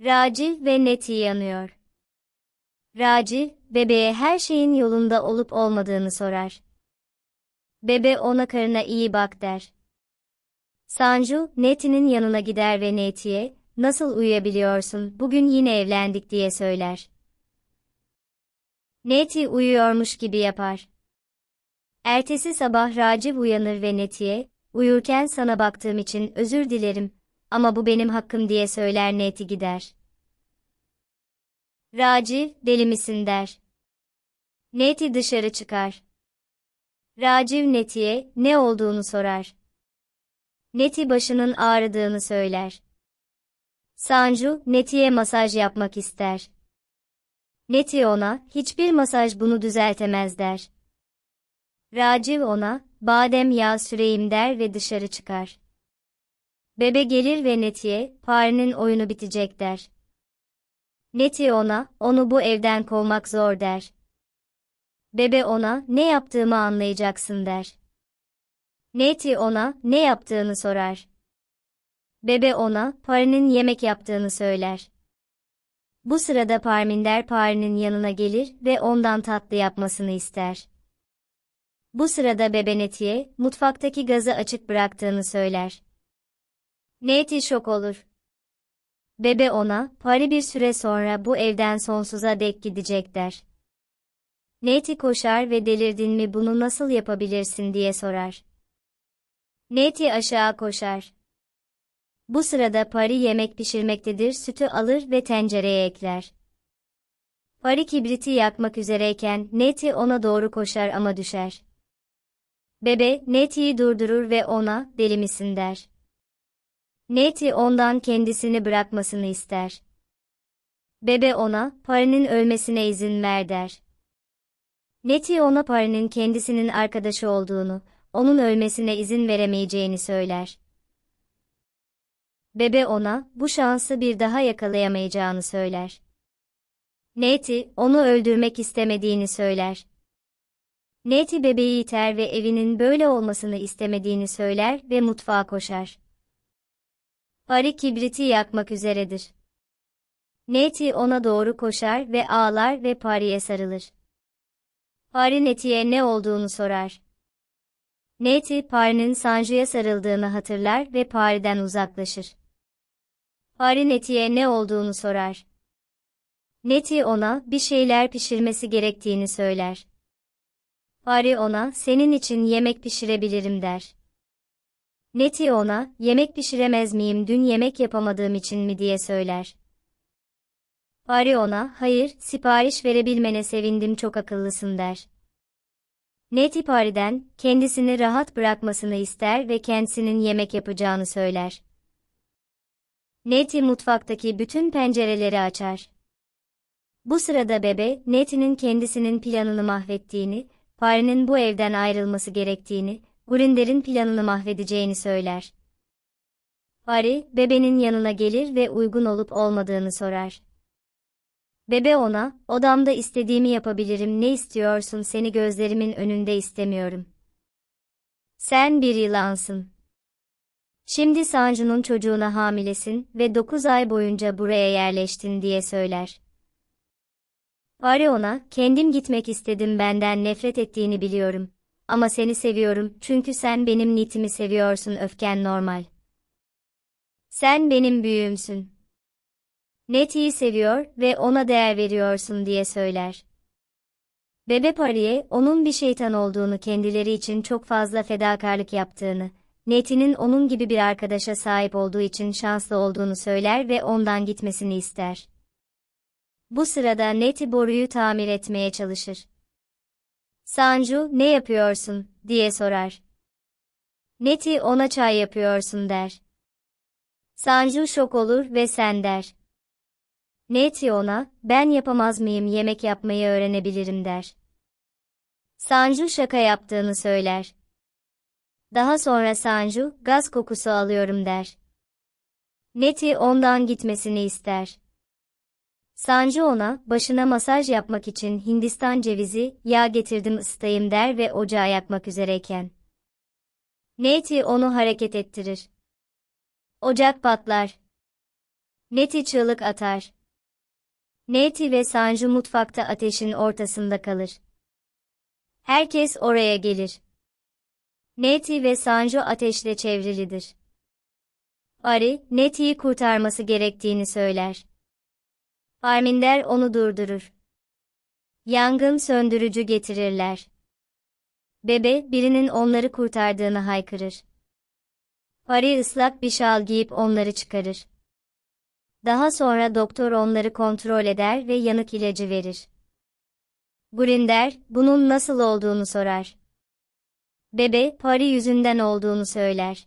Raci ve Neti yanıyor. Raci, bebeğe her şeyin yolunda olup olmadığını sorar. Bebe ona karına iyi bak der. Sanju, Neti'nin yanına gider ve Neti'ye, nasıl uyuyabiliyorsun, bugün yine evlendik diye söyler. Neti uyuyormuş gibi yapar. Ertesi sabah Raciv uyanır ve Neti'ye, uyurken sana baktığım için özür dilerim, ama bu benim hakkım diye söyler Neti gider. Raciv, deli misin der. Neti dışarı çıkar. Raciv Neti'ye ne olduğunu sorar. Neti başının ağrıdığını söyler. Sanju, Neti'ye masaj yapmak ister. Neti ona, hiçbir masaj bunu düzeltemez der. Raciv ona, badem yağı süreyim der ve dışarı çıkar. Bebe gelir ve Neti'ye, farenin oyunu bitecek der. Neti ona, onu bu evden kovmak zor der. Bebe ona, ne yaptığımı anlayacaksın der. Neti ona, ne yaptığını sorar. Bebe ona, Pari'nin yemek yaptığını söyler. Bu sırada Parminder Pari'nin yanına gelir ve ondan tatlı yapmasını ister. Bu sırada Bebe Neti'ye, mutfaktaki gazı açık bıraktığını söyler. Neti şok olur. Bebe ona, Pari bir süre sonra bu evden sonsuza dek gidecek der. Neti koşar ve delirdin mi bunu nasıl yapabilirsin diye sorar. Neti aşağı koşar. Bu sırada Pari yemek pişirmektedir sütü alır ve tencereye ekler. Pari kibriti yakmak üzereyken Neti ona doğru koşar ama düşer. Bebe, Neti'yi durdurur ve ona, deli misin der. Neti ondan kendisini bırakmasını ister. Bebe ona, Pari'nin ölmesine izin ver der. Neti ona Pari'nin kendisinin arkadaşı olduğunu, onun ölmesine izin veremeyeceğini söyler. Bebe ona, bu şansı bir daha yakalayamayacağını söyler. Neti, onu öldürmek istemediğini söyler. Neti bebeği iter ve evinin böyle olmasını istemediğini söyler ve mutfağa koşar. Pari kibriti yakmak üzeredir. Neti ona doğru koşar ve ağlar ve Pari'ye sarılır. Pari Neti'ye ne olduğunu sorar. Neti, Pari'nin Sanju'ya sarıldığını hatırlar ve Pari'den uzaklaşır. Pari Neti'ye ne olduğunu sorar. Neti ona bir şeyler pişirmesi gerektiğini söyler. Pari ona, senin için yemek pişirebilirim der. Neti ona, yemek pişiremez miyim dün yemek yapamadığım için mi diye söyler. Pari ona, hayır, sipariş verebilmene sevindim çok akıllısın der. Neti Pari'den, kendisini rahat bırakmasını ister ve kendisinin yemek yapacağını söyler. Neti mutfaktaki bütün pencereleri açar. Bu sırada bebe, Neti'nin kendisinin planını mahvettiğini, Pari'nin bu evden ayrılması gerektiğini, Grinder'in planını mahvedeceğini söyler. Pari, bebenin yanına gelir ve uygun olup olmadığını sorar. Bebe ona, odamda istediğimi yapabilirim ne istiyorsun seni gözlerimin önünde istemiyorum. Sen bir yılansın. Şimdi Sanju'nun çocuğuna hamilesin ve 9 ay boyunca buraya yerleştin diye söyler. Pari ona, kendim gitmek istedim benden nefret ettiğini biliyorum. Ama seni seviyorum çünkü sen benim nitimi seviyorsun öfken normal. Sen benim büyüğümsün. Neti'yi seviyor ve ona değer veriyorsun diye söyler. Bebe Pari'ye onun bir şeytan olduğunu kendileri için çok fazla fedakarlık yaptığını, Neti'nin onun gibi bir arkadaşa sahip olduğu için şanslı olduğunu söyler ve ondan gitmesini ister. Bu sırada Neti boruyu tamir etmeye çalışır. Sanju, ne yapıyorsun, diye sorar. Neti ona çay yapıyorsun der. Sanju şok olur ve sen der. Neti ona, ben yapamaz mıyım yemek yapmayı öğrenebilirim der. Sanju şaka yaptığını söyler. Daha sonra Sanju, gaz kokusu alıyorum der. Neti ondan gitmesini ister. Sanju ona, başına masaj yapmak için Hindistan cevizi, yağ getirdim ısıtayım der ve ocağı yakmak üzereyken. Neti onu hareket ettirir. Ocak patlar. Neti çığlık atar. Neti ve Sanju mutfakta ateşin ortasında kalır. Herkes oraya gelir. Neti ve Sanju ateşle çevrilidir. Ari, Neti'yi kurtarması gerektiğini söyler. Arminder onu durdurur. Yangın söndürücü getirirler. Bebe, birinin onları kurtardığını haykırır. Ari ıslak bir şal giyip onları çıkarır. Daha sonra doktor onları kontrol eder ve yanık ilacı verir. Grinder, bunun nasıl olduğunu sorar. Bebe, Pari yüzünden olduğunu söyler.